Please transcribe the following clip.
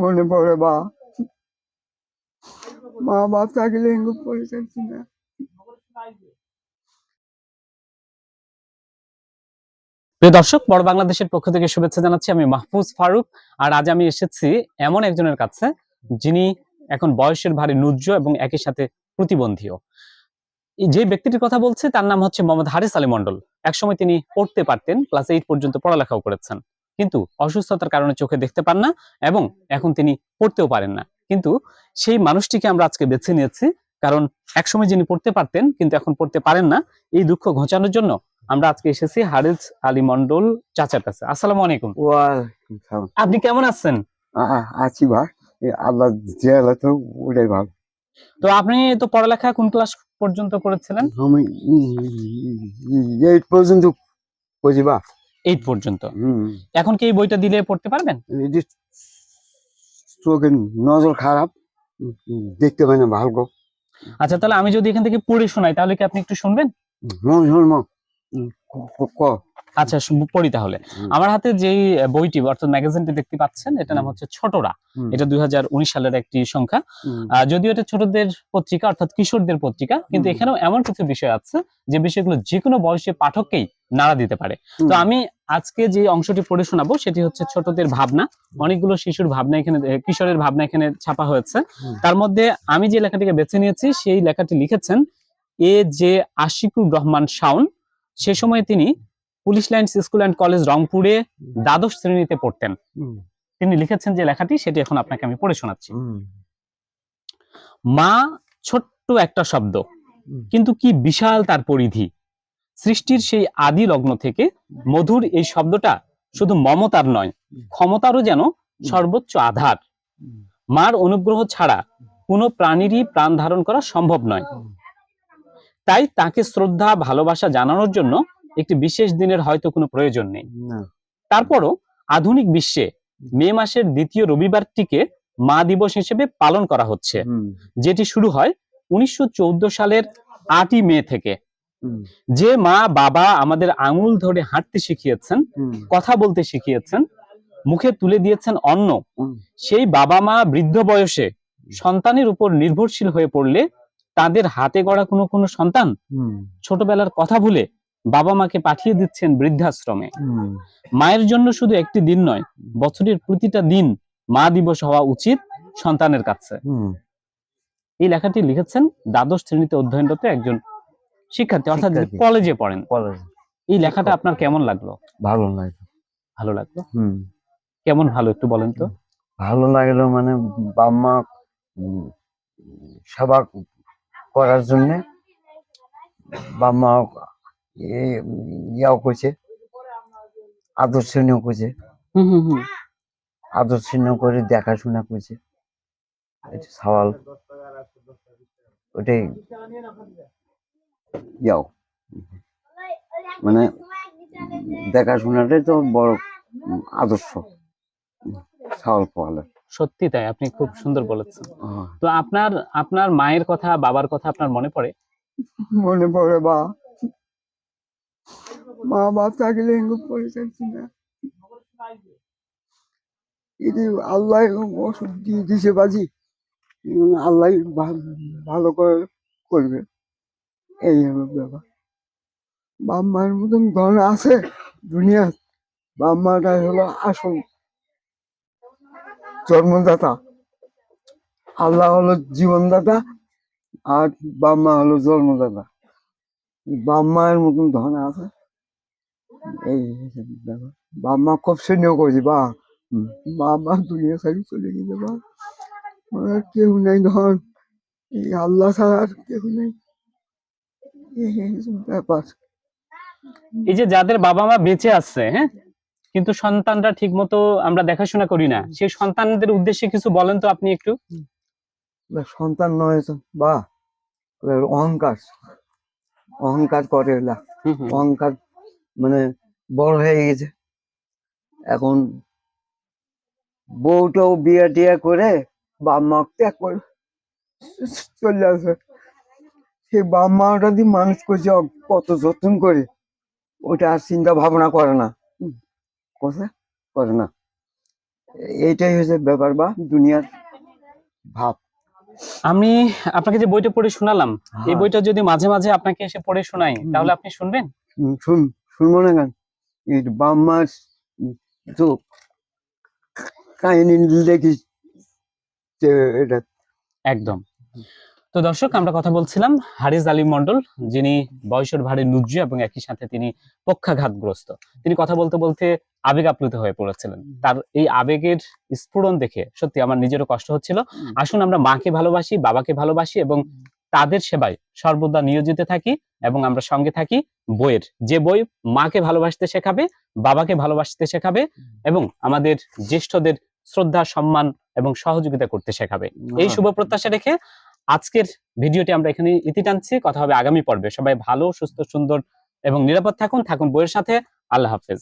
মনে বা। মা দর্শক, বড় বাংলাদেশের পক্ষ থেকে শুভেচ্ছা জানাচ্ছি আমি মাহফুজ ফারুক। আর আজ আমি এসেছি এমন একজনের কাছে যিনি এখন বয়সের ভারী নুজ্জ এবং একই সাথে প্রতিবন্ধীও। যে ব্যক্তিটির কথা বলছে তার নাম হচ্ছে মোহাম্মদ হারিস আলী মন্ডল একসময় তিনি পড়তে পারতেন ক্লাস এইট পর্যন্ত পড়ালেখাও করেছেন। কিন্তু অসুস্থতার কারণে চোখে দেখতে পান না এবং এখন তিনি পড়তেও পারেন না। কিন্তু সেই মানুষটিকে আমরা আজকে বেছে নিয়েছি কারণ একসময় যিনি পড়তে পারতেন কিন্তু এখন পড়তে পারেন না। এই দুঃখ ঘোচানোর জন্য আমরা আজকে এসেছি হারিস আলী মন্ডল চাচার কাছে। আসসালামু আলাইকুম। আপনি কেমন আছেন? আছি ভাই। আল্লাহ তো ওটাই ভালো। তো আপনি তো পড়ালেখা কোন ক্লাস পর্যন্ত করেছিলেন? আমি এইট পর্যন্ত বুঝি বা। এইট পর্যন্ত। এখন কি এই বইটা দিলে পড়তে পারবেন? নজর খারাপ দেখতে পাই না ভালো আচ্ছা তাহলে আমি যদি এখান থেকে পড়ে শোনাই তাহলে কি আপনি একটু শুনবেন? হুম আচ্ছা পড়ি তাহলে। আমার হাতে যেই বইটি অর্থাৎ ম্যাগাজিনটি দেখতে পাচ্ছেন এটার নাম হচ্ছে ছোটরা। এটা দুই হাজার উনিশ সালের একটি সংখ্যা। যদিও এটা ছোটদের পত্রিকা অর্থাৎ কিশোরদের পত্রিকা কিন্তু এখানেও এমন কিছু বিষয় আছে যে বিষয়গুলো যে কোনো বয়সে পাঠককেই নাড়া দিতে পারে। তো আমি আজকে যে অংশটি পড়ে শোনাবো সেটি হচ্ছে ছোটদের ভাবনা। অনেকগুলো শিশুর ভাবনা এখানে কিশোরের ভাবনা এখানে ছাপা হয়েছে। তার মধ্যে আমি যে লেখাটিকে বেছে নিয়েছি সেই লেখাটি লিখেছেন এ জে আশিকুর রহমান শাওন। সে সময় তিনি police lines school and college রংপুরে দ্বাদশ শ্রেণীতে পড়তেন। তিনি লিখেছেন যে লেখাটি সেটি এখন আপনাকে আমি পড়ে শোনাচ্ছি। মা ছোট্ট একটা শব্দ কিন্তু কি বিশাল তার পরিধি। সৃষ্টির সেই আদি লগ্ন থেকে মধুর এই শব্দটা শুধু মমতার নয় ক্ষমতারও যেন সর্বোচ্চ আধার। মার অনুগ্রহ ছাড়া কোনো প্রাণীরই প্রাণ ধারণ করা সম্ভব নয়। তাই তাকে শ্রদ্ধা ভালোবাসা জানানোর জন্য একটি বিশেষ দিনের হয়তো কোনো প্রয়োজন নেই। তারপরও আধুনিক বিশ্বে মে মাসের দ্বিতীয় রবিবারটিকে মা দিবস হিসেবে পালন করা হচ্ছে। যেটি শুরু হয় উনিশশো সালের আটই মে থেকে। যে মা বাবা আমাদের আঙুল ধরে হাঁটতে শিখিয়েছেন কথা বলতে শিখিয়েছেন মুখে তুলে দিয়েছেন অন্ন সেই বাবা মা বৃদ্ধ বয়সে সন্তানের উপর নির্ভরশীল হয়ে পড়লে তাদের হাতে গড়া কোনো কোনো সন্তান ছোটবেলার কথা ভুলে বাবা মাকে পাঠিয়ে দিচ্ছেন বৃদ্ধাশ্রমে। মায়ের জন্য শুধু একটি দিন নয় বছরের প্রতিটা দিন মা দিবস হওয়া উচিত সন্তানের কাছে। এই লেখাটি লিখেছেন দ্বাদশ শ্রেণীতে অধ্যয়নরত একজন শিক্ষার্থী অর্থাৎ কলেজে পড়েন। এই লেখাটা আপনার কেমন লাগল? ভালো লাগে ভালো লাগল? হুম। কেমন ভালো একটু বলেন তো। ভালো লাগল মানে বাম্মা উম, সেবা করার জন্যে বাম্মা এ- ইয়াও করছে আদর্শনীয় করছে আদর্শনীয় করে দেখাশোনা করছে সওয়াল। ওটাই। ইয়াও। মানে দেখাশোনাটাই তো বড় আদর্শ। সওয়াল পাওয়ালে সত্যি তাই আপনি খুব সুন্দর বলেছেন। তো আপনার আপনার মায়ের কথা বাবার কথা আপনার মনে পড়ে? মনে পড়ে বা মা বাপ থাকলে পড়ে থাকছি না। এটি আল্লাহ ওষুধ দিয়ে দিছে বাজি। আল্লাহ ভালো করে করবে। এই হলো ব্যাপার। বাপ মায়ের মতন ধন আছে দুনিয়া বাপ মাটাই হলো আসল জন্মদাতা। আল্লাহ হলো জীবনদাতা আর বাপ মা হলো জন্মদাতা। বাপ মায়ের মতন ধন আছে। এই হচ্ছে ব্যাপার বাপ মা খুব স্নেহ করেছে, বা। মা মা দুনিয়া ছাড়ি চলে গেছে, বা। আর কেউ নেই ধন। এই আল্লাহ ছাড়া আর কেউ নেই। ব্যাপার। এই যে যাদের বাবা মা বেঁচে আছে হ্যাঁ? কিন্তু সন্তানরা ঠিক মতো আমরা দেখাশোনা করি না। সেই সন্তানদের উদ্দেশ্যে কিছু বলেন তো আপনি একটু। সন্তান নয় বা অহংকার। অহংকার করে। অহংকার মানে বড় হয়ে গেছে। এখন বউটাও বিয়ে টিয়া করে বা মা ত্যাগ করে চলে আসে। সেই বাম্মাটা দিয়ে মানুষ করছে কত যত্ন করে ওটা আর চিন্তা ভাবনা করে না। কথা করে না। এইটাই হচ্ছে ব্যাপার বা দুনিয়ার ভাব। আমি আপনাকে যে বইটা পড়ে শোনালাম এই হ্যাঁ। বইটা যদি মাঝে মাঝে আপনাকে এসে পড়ে শোনাই তাহলে আপনি শুনবেন? শুন শুনব না কেন? এই বাম্মার তো কাহিনী দেখি যে এটা। একদম। তো দর্শক আমরা কথা বলছিলাম হারিস আলী মন্ডল যিনি বয়সের ভারে নুজ্জ এবং একই সাথে তিনি পক্ষাঘাতগ্রস্ত। তিনি কথা বলতে বলতে আবেগ আপ্লুত হয়ে পড়েছিলেন। তার এই আবেগের স্ফুরণ দেখে সত্যি আমার নিজেরও কষ্ট হচ্ছিল। আসুন আমরা মাকে ভালোবাসি বাবাকে ভালোবাসি এবং তাদের সেবায় সর্বদা নিয়োজিত থাকি এবং আমরা সঙ্গে থাকি বইয়ের। যে বই মাকে ভালোবাসতে শেখাবে বাবাকে ভালোবাসতে শেখাবে এবং আমাদের জ্যেষ্ঠদের শ্রদ্ধা সম্মান এবং সহযোগিতা করতে শেখাবে। এই শুভ প্রত্যাশা রেখে আজকের ভিডিওটি আমরা এখানে ইতি টানছি। কথা হবে আগামী পর্বে। সবাই ভালো, সুস্থ, সুন্দর এবং নিরাপদ থাকুন। থাকুন বইয়ের সাথে। আল্লাহ হাফেজ।